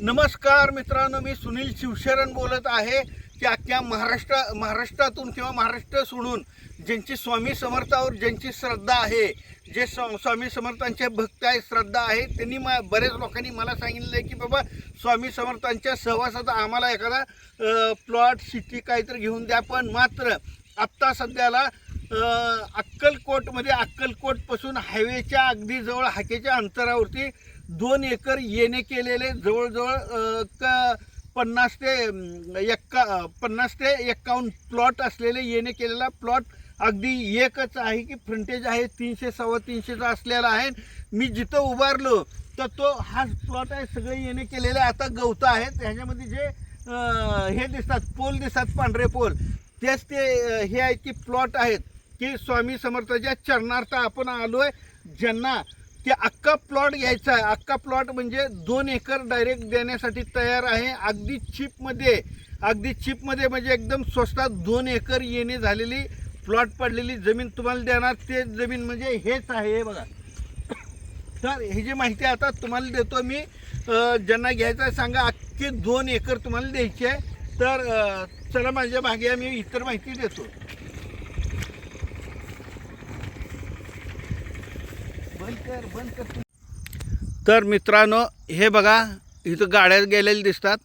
नमस्कार मित्रांनो मी सुनील शिवशरण बोलत आहे. की अख्ख्या महाराष्ट्र महाराष्ट्रातून किंवा महाराष्ट्र सोडून ज्यांची स्वामी समर्थावर ज्यांची श्रद्धा आहे जे स्वा- स्वामी समर्थांचे भक्त आहे श्रद्धा आहे त्यांनी मा बरेच लोकांनी मला सांगितलं आहे की बाबा स्वामी समर्थांच्या सहवासात आम्हाला एखादा प्लॉट सिटी काहीतरी घेऊन द्या पण मात्र आत्ता सध्याला अक्कलकोटमध्ये अक्कलकोटपासून हायवेच्या अगदी जवळ हाकेच्या अंतरावरती दोन एकर येणे केलेले जवळजवळ क पन्नास ते एक्का पन्नास ते एक्कावन्न प्लॉट असलेले येणे केलेला प्लॉट अगदी एकच आहे की फ्रंटेज आहे तीनशे सव्वा तीनशेचा असलेला आहे. मी जिथं उभारलो तर तो हाच प्लॉट आहे सगळे येणे केलेले आता गवतं आहेत. ह्याच्यामध्ये जे हे दिसतात पोल दिसतात पांढरे पोल. तेच ते हे आहेत की प्लॉट आहेत. की स्वामी समर्थाच्या चरणार्थ आपण आलोय. ज्यांना ते अख्खा प्लॉट घ्यायचा आहे. अख्खा प्लॉट म्हणजे दोन एकर डायरेक्ट देण्यासाठी तयार आहे. अगदी चिपमध्ये अगदी चिपमध्ये म्हणजे एकदम स्वस्तात दोन एकर येणे झालेली प्लॉट पडलेली जमीन तुम्हाला देणार. ते जमीन म्हणजे हेच आहे. हे बघा. तर ही जी माहिती आता तुम्हाला देतो मी ज्यांना घ्यायचं आहे सांगा. अख्खे दोन एकर तुम्हाला द्यायची आहे. तर चला माझ्या मागे मी इतर माहिती देतो बंद कर बंद कर तर मित्रांनो हे बघा इथं गाड्या गेलेल्या दिसतात.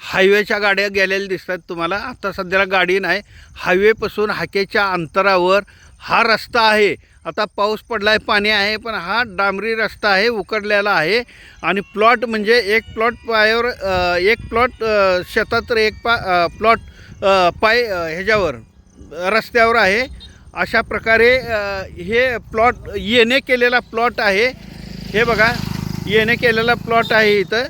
हायवेच्या गाड्या गेलेल्या दिसतात तुम्हाला. आता सध्याला गाडी नाही. हायवेपासून हाकेच्या अंतरावर हा रस्ता आहे. आता पाऊस पडला आहे पाणी आहे पण हा डांबरी रस्ता आहे उकडलेला आहे. आणि प्लॉट म्हणजे एक प्लॉट पायावर एक प्लॉट शेतात तर एक पा प्लॉट पाय ह्याच्यावर रस्त्यावर आहे. अशा प्रकारे हे प्लॉट येणे केलेला प्लॉट आहे. हे बघा येणे केलेला प्लॉट आहे इथं.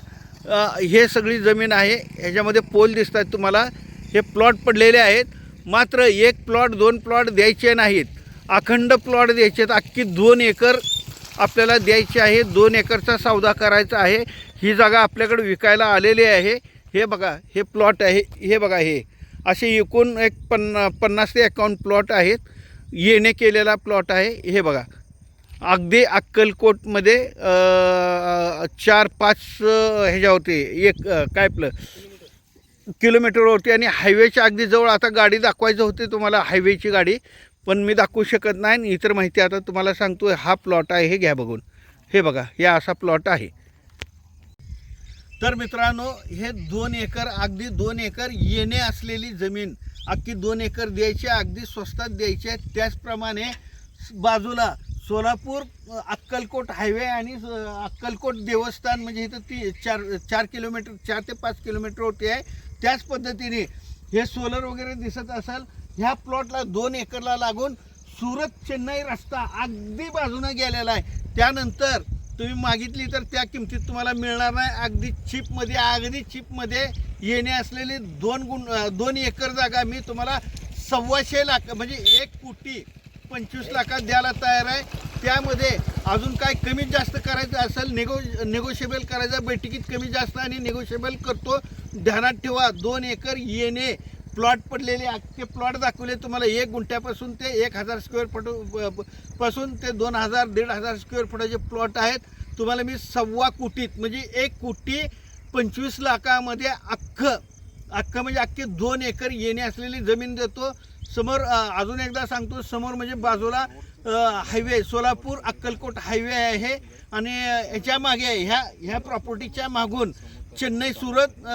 हे सगळी जमीन आहे. ह्याच्यामध्ये पोल दिसत आहेत तुम्हाला. हे प्लॉट पडलेले आहेत. मात्र एक प्लॉट दोन प्लॉट द्यायचे नाहीत. अखंड प्लॉट द्यायचे आहेत. अख्खी दोन एकर आपल्याला द्यायची आहे. दोन एकरचा सौदा करायचा आहे. ही जागा आपल्याकडे विकायला आलेली आहे. हे बघा हे प्लॉट आहे. हे बघा हे. असे एकूण एक पन्ना पन्नास ते एकावन्न प्लॉट आहेत. येणे केलेला प्लॉट आहे. हे बघा. अगदी अक्कलकोटमध्ये चार पाच ह्याच्यावरती एक काय आपलं? किलोमीटरवरती आणि हायवेच्या अगदी जवळ. आता गाडी दाखवायचं होते तुम्हाला हायवेची गाडी. पण मी दाखवू शकत नाही आणि इतर माहिती आता तुम्हाला सांगतो हा प्लॉट आहे हे घ्या बघून. हे बघा हे असा प्लॉट आहे. तर मित्रांनो हे दोन एकर अगदी दोन एकर येणे असलेली जमीन. अगदी दोन एकर द्यायची आहे, अगदी स्वस्तात द्यायची आहे. त्याचप्रमाणे बाजूला सोलापूर अक्कलकोट हायवे आणि अक्कलकोट देवस्थान म्हणजे इथं ती चार चार किलोमीटर चार ते पाच किलोमीटरवरती आहे. त्याच पद्धतीने हे सोलर वगैरे दिसत असाल ह्या प्लॉटला दोन एकरला लागून सुरत चेन्नई रस्ता अगदी बाजूनं गेलेला आहे. त्यानंतर तुम्ही मागितली तर त्या किमतीत तुम्हाला मिळणार नाही. अगदी चीपमध्ये अगदी चीपमध्ये येणे असलेली दोन गुण दोन एकर जागा मी तुम्हाला सव्वाशे लाख म्हणजे एक कोटी पंचवीस लाखात द्यायला तयार आहे. त्यामध्ये अजून काय कमी जास्त करायचं असेल निगो निगोशिएबल करायचं बैठकीत कमी जास्त आणि निगोशिएबल करतो. ध्यानात ठेवा दोन एकर येणे प्लॉट पडलेले ते प्लॉट दाखवले तुम्हाला एक गुंठ्यापासून ते एक हजार स्क्वेअर फुटपासून ते दोन हजार दीड हजार स्क्वेअर फुटाचे प्लॉट आहेत. तुम्हाला मी सव्वा कोटीत म्हणजे एक कोटी पंचवीस लाखामध्ये अख्खं अख्खं म्हणजे अख्खे दोन एकर येणे असलेली जमीन देतो. समोर अजून एकदा सांगतो समोर म्हणजे बाजूला हायवे सोलापूर अक्कलकोट हायवे आहे. आणि ह्याच्या मागे ह्या ह्या प्रॉपर्टीच्या मागून चेन्नई सुरत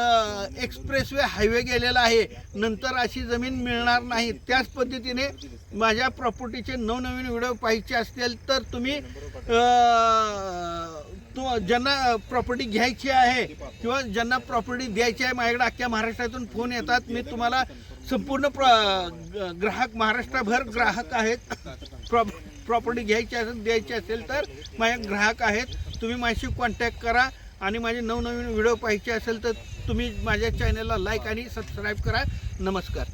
एक्सप्रेसवे हायवे गेलेला आहे. नंतर अशी जमीन मिळणार नाही. त्याच पद्धतीने माझ्या प्रॉपर्टीचे नवनवीन व्हिडिओ पाहायचे असतील तर तुम्ही तो ज्यांना प्रॉपर्टी घ्यायची आहे किंवा ज्यांना प्रॉपर्टी द्यायची आहे माझ्याकडे अख्ख्या महाराष्ट्रातून फोन येतात. मी तुम्हाला संपूर्ण प्र ग्राहक महाराष्ट्रभर ग्राहक आहेत. प्रॉप प्रॉपर्टी घ्यायची असेल द्यायची असेल तर माझ्या ग्राहक आहेत. तुम्ही माझ्याशी कॉन्टॅक्ट करा. आणि माझे नवनवीन व्हिडिओ पाहायचे असेल तर तुम्ही माझ्या चॅनलला लाईक आणि सबस्क्राईब करा. नमस्कार.